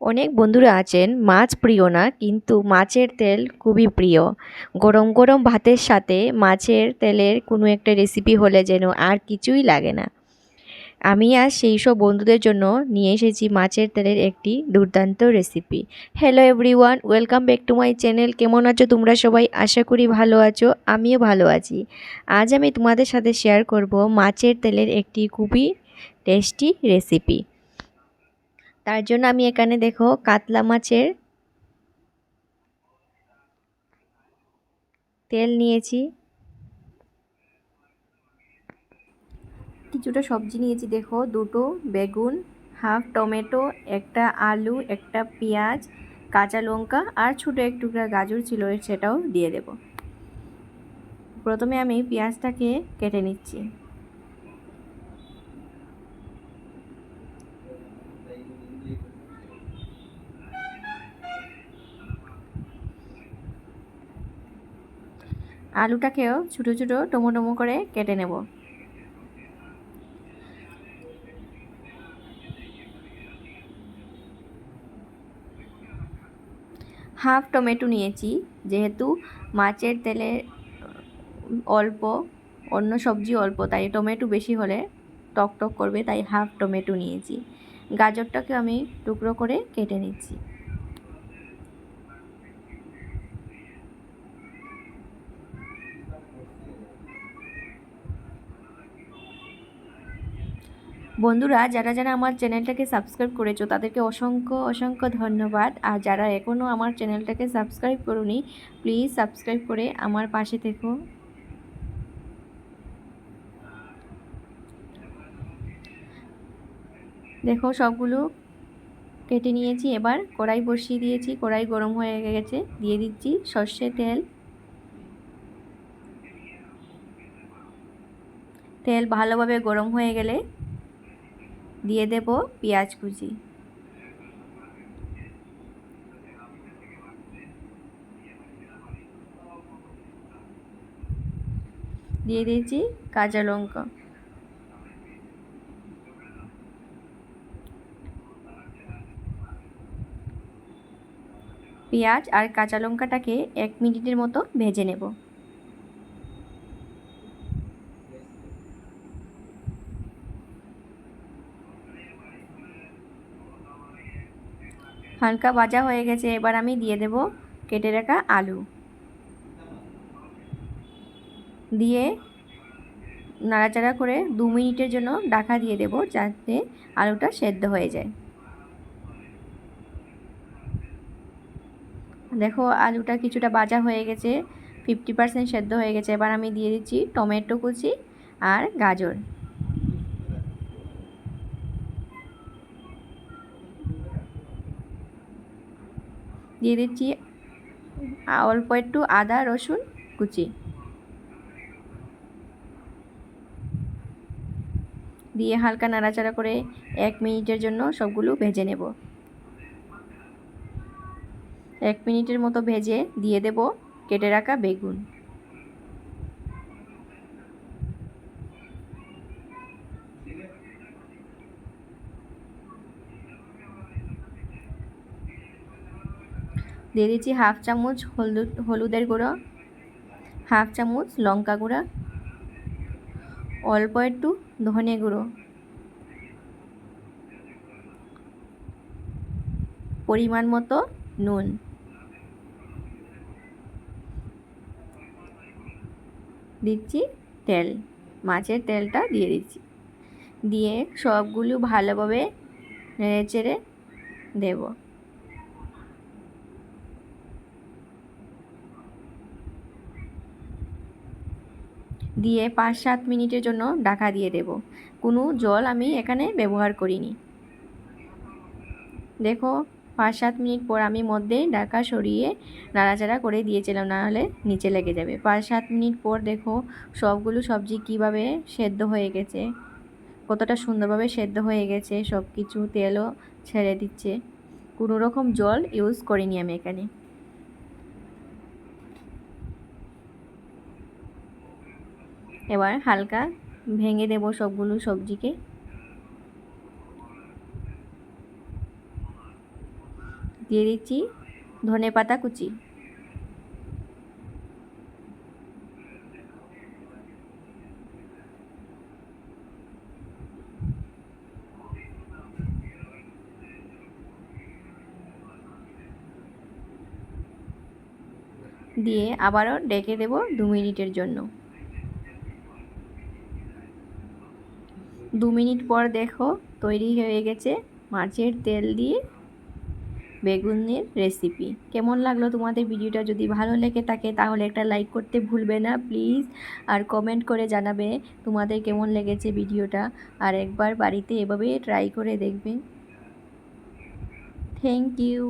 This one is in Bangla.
অনেক বন্ধুরা আছেন, মাছ প্রিয় না, কিন্তু মাছের তেল খুবই প্রিয়। গরম গরম ভাতের সাথে মাছের তেলের কোনো একটা রেসিপি হলে যেন আর কিছুই লাগে না। আমি আজ সেই সব বন্ধুদের জন্য নিয়ে এসেছি মাছের তেলের একটি দুর্দান্ত recipe hello everyone welcome back to my channel কেমন আছো তোমরা সবাই? আশা করি ভালো আছো, আমিও ভালো আছি। আজ আমি তোমাদের সাথে শেয়ার করব মাছের তেলের একটি খুবই টেস্টি রেসিপি তার জন্য আমি এখানে দেখো কাতলা মাছের তেল নিয়েছি। কিছুটা সবজি নিয়েছি, দেখো, দুটো বেগুন, হাফ টমেটো, একটা আলু, একটা পেঁয়াজ, কাঁচা লঙ্কা আর ছোটো এক টুকরা গাজর ছিল, সেটাও দিয়ে দেব। প্রথমে আমি পেঁয়াজটাকে কেটে নিচ্ছি। আলুটাকেও ছোটো ছোটো টমো টমো করে কেটে নেব। হাফ টমেটো নিয়েছি, যেহেতু মাছের তেলে অল্প, অন্য সবজি অল্প, তাই টমেটো বেশি হলে টক টক করবে, তাই হাফ টমেটো নিয়েছি। গাজরটাকে আমি টুকরো করে কেটে নিচ্ছি। বন্ধুরা, যারা যারা আমার চ্যানেলটাকে সাবস্ক্রাইব করেছ, তাদেরকে অসংখ্য অসংখ্য ধন্যবাদ। আর যারা এখনও আমার চ্যানেলটাকে সাবস্ক্রাইব করুনি, প্লিজ সাবস্ক্রাইব করে আমার পাশে থেকো। দেখো, সবগুলো কেটে নিয়েছি। এবার কড়াই বসিয়ে দিয়েছি। কড়াই গরম হয়ে গেছে। দিয়ে দিচ্ছি সর্ষে তেল। তেল ভালোভাবে গরম হয়ে গেলে দিয়ে দেব পেঁয়াজ কুচি। দিয়ে দিয়েছি কাঁচা লঙ্কা। পেঁয়াজ আর কাঁচা লঙ্কাটাকে এক মিনিটের মতো ভেজে নেব। হালকা ভাজা হয়ে গেছে, এবার আমি দিয়ে দেব কেটে রাখা আলু। দিয়ে নাড়াচাড়া করে দু মিনিটের জন্য ডাকা দিয়ে দেব যাতে আলুটা সেদ্ধ হয়ে যায়। দেখো আলুটা কিছুটা ভাজা হয়ে গেছে ফিফটি পার্সেন্ট সেদ্ধ হয়ে গেছে। এবার আমি দিয়ে দিচ্ছি টমেটো কুচি আর গাজর। দিয়ে দিচ্ছি অল্প একটু আদা, রসুন কুচি। দিয়ে হালকা নাড়াচাড়া করে এক মিনিটের জন্য সবগুলো ভেজে নেব। এক মিনিটের মতো ভেজে দিয়ে দেব কেটে রাখা বেগুন। দিয়ে দিচ্ছি হাফ চামচ হলুদ, হলুদের গুঁড়ো, হাফ চামচ লঙ্কা গুঁড়া, অল্প একটু ধনে গুঁড়ো। পরিমাণ মতো নুন। দিচ্ছি তেল, মাছের তেলটা দিয়ে দিচ্ছি। দিয়ে সবগুলো ভালোভাবে নেড়ে চেড়ে দেবো। দিয়ে পাঁচ সাত মিনিটের জন্য ঢাকা দিয়ে দেব। কোনো জল আমি এখানে ব্যবহার করিনি। দেখো পাঁচ সাত মিনিট পর আমি মধ্যে ঢাকা সরিয়ে নাড়াচাড়া করে দিয়েছিলাম নাহলে নিচে লেগে যাবে। পাঁচ সাত মিনিট পর দেখো, সবগুলো সবজি কীভাবে সেদ্ধ হয়ে গেছে। কতটা সুন্দরভাবে সেদ্ধ হয়ে গেছে সব কিছু তেলও ছেড়ে দিচ্ছে। কোনো রকম জল ইউজ করিনি আমি এখানে। এবার হালকা ভেঙে দেব সবগুলো সবজিকে। দিয়ে দিচ্ছি ধনে পাতা কুচি। দিয়ে আবারও ডেকে দেব দু মিনিটের জন্য। দু মিনিট পর দেখো তৈরি হয়ে গেছে মাছের তেল দিয়ে বেগুনের রেসিপি কেমন লাগল তোমাদের ভিডিওটা? যদি ভালো লেগে থাকে তাহলে একটা লাইক করতে ভুলবে না প্লিজ আর কমেন্ট করে জানাবে তোমাদের কেমন লেগেছে ভিডিওটা। আর একবার বাড়িতে এভাবে ট্রাই করে দেখবে। Thank you